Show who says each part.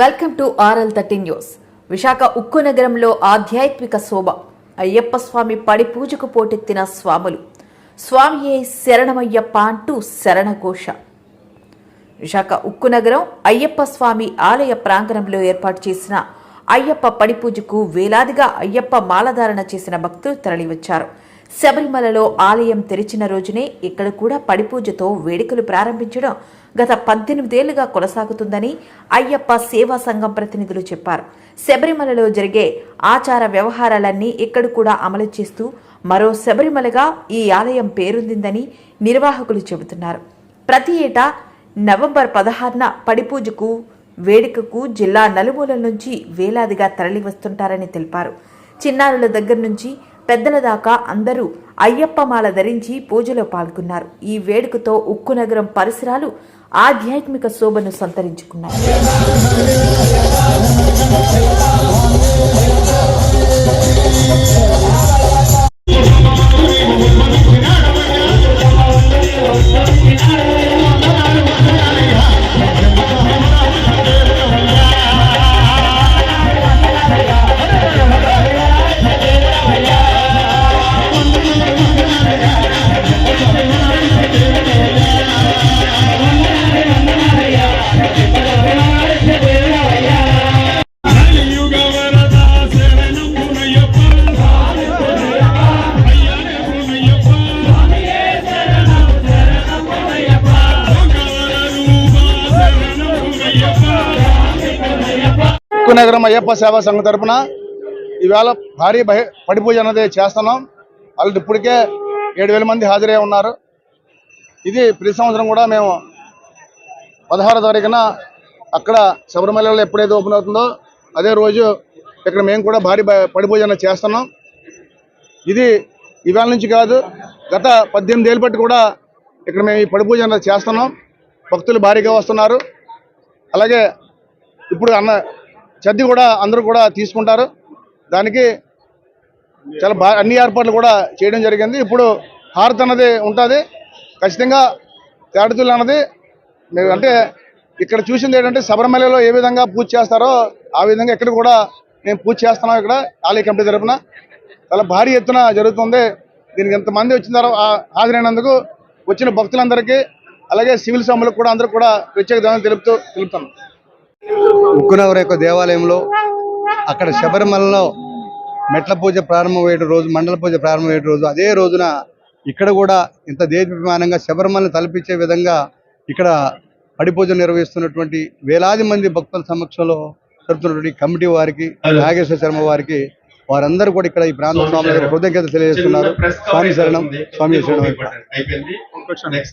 Speaker 1: Welcome to RL thirteen news. Visakha ఉక్కు నగరంలో ఆధ్యాత్మిక శోభ. అయ్యప్ప స్వామి పడి పూజకు పోటెత్తిన స్వాములు. స్వామియే శరణమయ్యప్ప అంటూ శరణఘోష. విశాఖ ఉక్కు నగరం అయ్యప్ప స్వామి ఆలయ ప్రాంగణంలో ఏర్పాటు చేసిన అయ్యప్ప పడి పూజకు వేలాదిగా అయ్యప్ప మాలధారణ చేసిన భక్తులు తరలివచ్చారు. శబరిమలలో ఆలయం తెరిచిన రోజునే ఇక్కడ కూడా పడిపూజతో వేడుకలు ప్రారంభించడం గత పద్దెనిమిదేళ్ళుగా కొనసాగుతుందని అయ్యప్ప సేవా సంఘం ప్రతినిధులు చెప్పారు. శబరిమలలో జరిగే ఆచార వ్యవహారాలన్నీ ఇక్కడ కూడా అమలు చేస్తూ మరో శబరిమలగా ఈ ఆలయం పేరొందిందని నిర్వాహకులు చెబుతున్నారు. ప్రతి ఏటా నవంబర్ పదహారున పడిపూజకు వేడుకకు జిల్లా నలుమూలల నుంచి వేలాదిగా తరలి వస్తుంటారని తెలిపారు. చిన్నారుల దగ్గర నుంచి పెద్దల దాకా అందరూ అయ్యప్పమాల ధరించి పూజలో పాల్గొన్నారు. ఈ వేడుకతో ఉక్కు నగరం పరిసరాలు ఆధ్యాత్మిక శోభను సంతరించుకున్నాయి.
Speaker 2: ఉక్కు అయ్యప్ప సేవా సంఘం తరఫున ఈవేళ భారీ బహి పడి పూజ అన్నది చేస్తున్నాం. వాళ్ళు ఇప్పటికే ఏడు వేల మంది హాజరై ఉన్నారు. ఇది ప్రతి సంవత్సరం కూడా మేము పదహారో తారీఖున అక్కడ శబరిమలలో ఎప్పుడైతే ఓపెన్ అవుతుందో అదే రోజు ఇక్కడ మేము కూడా భారీ బ- పడి పూజ చేస్తున్నాం. ఇది ఇవాళ నుంచి కాదు గత పద్దెనిమిది ఏళ్ళు బట్టి కూడా ఇక్కడ మేము ఈ పడి పూజ అన్నది చేస్తున్నాం. భక్తులు భారీగా వస్తున్నారు. అలాగే ఇప్పుడు అన్న చద్ది కూడా అందరూ కూడా తీసుకుంటారు. దానికి చాలా బా అన్ని ఏర్పాట్లు కూడా చేయడం జరిగింది. ఇప్పుడు హారత్ అన్నది ఉంటుంది. ఖచ్చితంగా తేడతులు అన్నది మేము అంటే ఇక్కడ చూసింది ఏంటంటే శబరిమలలో ఏ విధంగా పూజ చేస్తారో ఆ విధంగా ఇక్కడ కూడా మేము పూజ చేస్తున్నాం ఇక్కడ ఆలయ కమిటీ తరఫున చాలా భారీ ఎత్తున జరుగుతుంది. దీనికి ఎంతమంది వచ్చిన తర్వాత హాజరైనందుకు వచ్చిన భక్తులందరికీ అలాగే సివిల్ సభ్యులకు కూడా అందరూ కూడా ప్రత్యేక ధనం తెలుపుతూ తెలుపుతున్నాం.
Speaker 3: ఉక్కునగర్ యొక్క దేవాలయంలో అక్కడ శబరిమలలో మెట్ల పూజ ప్రారంభమయ్యే రోజు మండల పూజ ప్రారంభమయ్యే రోజు అదే రోజున ఇక్కడ కూడా ఇంత దేశవిమానంగా శబరిమలను తలపించే విధంగా ఇక్కడ పడి పూజ నిర్వహిస్తున్నటువంటి వేలాది మంది భక్తుల సమక్షంలో జరుపుతున్నటువంటి కమిటీ వారికి నాగేశ్వర శర్మ వారికి వారందరూ కూడా ఇక్కడ ఈ ప్రాంత స్వామి కృతజ్ఞత తెలియజేస్తున్నారు. స్వామి శరణం స్వామి శరణం.